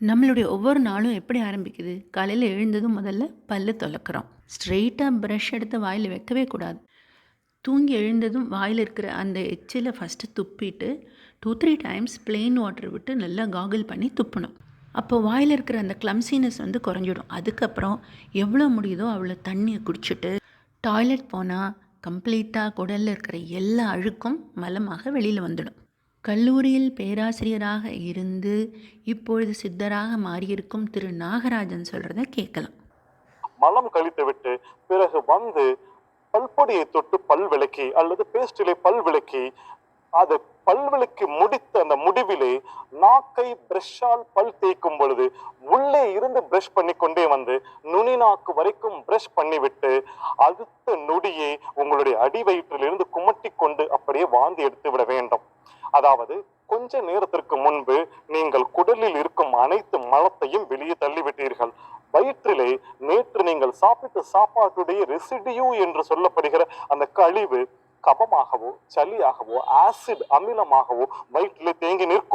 நம்மளுடைய ஒவ்வொரு நாளும் எப்படி ஆரம்பிக்குது? காலையில் எழுந்ததும் முதல்ல பல்லு துலக்குறோம். ஸ்ட்ரெயிட்டாக ப்ரஷ் எடுத்து வாயில் வைக்கவே கூடாது. தூங்கி எழுந்ததும் வாயில் இருக்கிற அந்த எச்சில் first துப்பிட்டு two three times plain water விட்டு நல்லா காகிள் பண்ணி துப்பணும். அப்போ வாயில் இருக்கிற அந்த கிளம்சினஸ் வந்து குறைஞ்சிடும். அதுக்கப்புறம் எவ்வளோ முடியுதோ அவ்வளோ தண்ணியை குடிச்சிட்டு டாய்லெட் போனால் கம்ப்ளீட்டாக குடலில் இருக்கிற எல்லா அழுக்கும் மலமாக வெளியில் வந்துடும். கல்லூரியில் பேராசிரியராக இருந்து இப்பொழுது சித்தராக மாறியிருக்கும் திரு நாகராஜன் சொல்கிறத கேட்கலாம். மலம் கழித்துவிட்டு பிறகு வந்து பல்பொடியை தொட்டு பல் விளக்கி அல்லது பேஸ்டிலே பல் விளக்கி அது பல் விளக்கி முடித்த அந்த முடிவிலே நாக்கை பிரஷால் பல் தேய்க்கும் பொழுது உள்ளே இருந்து பிரஷ் பண்ணி கொண்டே வந்து நுனி நாக்கு வரைக்கும் பிரஷ் பண்ணிவிட்டு அடுத்த நொடியே உங்களுடைய அடி வயிற்றிலிருந்து குமட்டி கொண்டு அப்படியே வாந்தி எடுத்து விட வேண்டும். அதாவது கொஞ்ச நேரத்திற்கு முன்பு நீங்கள் குடலில் இருக்கும் அனைத்து மலத்தையும் வெளியே தள்ளிவிட்டீர்கள். வயிற்றிலே நேற்று நீங்கள் சாப்பிட்ட சாப்பாட்டுடைய ரெசிடியூ என்று சொல்லப்படுகிற அந்த கழிவு கபமாகவோ சளியாகவோ ஆசிட் அமிலமாகவோ வயிற்றிலே தேங்கி நிற்கும்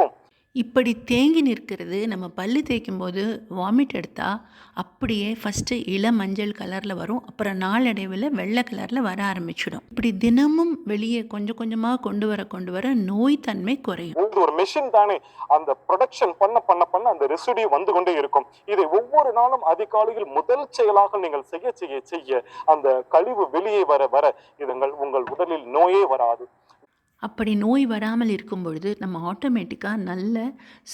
இப்படி தேங்கி நிற்கிறது நம்ம பல்லு தேய்க்கும் போது வாமிட் எடுத்தால் அப்படியே ஃபஸ்ட்டு இள மஞ்சள் கலரில் வரும். அப்புறம் நாளடைவில் வெள்ளை கலரில் வர ஆரம்பிச்சிடும். இப்படி தினமும் வெளியே கொஞ்சம் கொஞ்சமாக கொண்டு வர கொண்டு வர நோய் தன்மை குறையும். இது ஒரு மெஷின் தானே அந்த ப்ரொடக்ஷன் பண்ண பண்ண பண்ண அந்த ரெசிடியூ வந்து கொண்டே இருக்கும். இதை ஒவ்வொரு நாளும் அதிகாலையில் முதல் செயலாக நீங்கள் செய்ய செய்ய செய்ய அந்த கழிவு வெளியே வர வர இதுங்கள் உங்கள் உடலில் நோயே வராது. அப்படி நோய் வராமல் இருக்கும் பொழுது நம்ம ஆட்டோமேட்டிக்காக நல்ல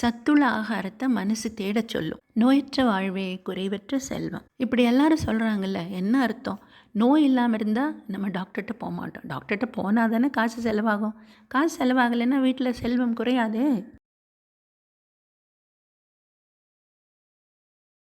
சத்துள்ள ஆகாரத்தை மனசு தேடச் சொல்லும். நோயற்ற வாழ்வே குறைவற்ற செல்வம். இப்படி எல்லாரும் சொல்கிறாங்கல்ல என்ன அர்த்தம்? நோய் இல்லாமல் இருந்தால் நம்ம டாக்டர்கிட்ட போக மாட்டோம் டாக்டர்கிட்ட போனால் தானே காசு செலவாகும். காசு செலவாகலைன்னா வீட்டில் செல்வம் குறையாதே.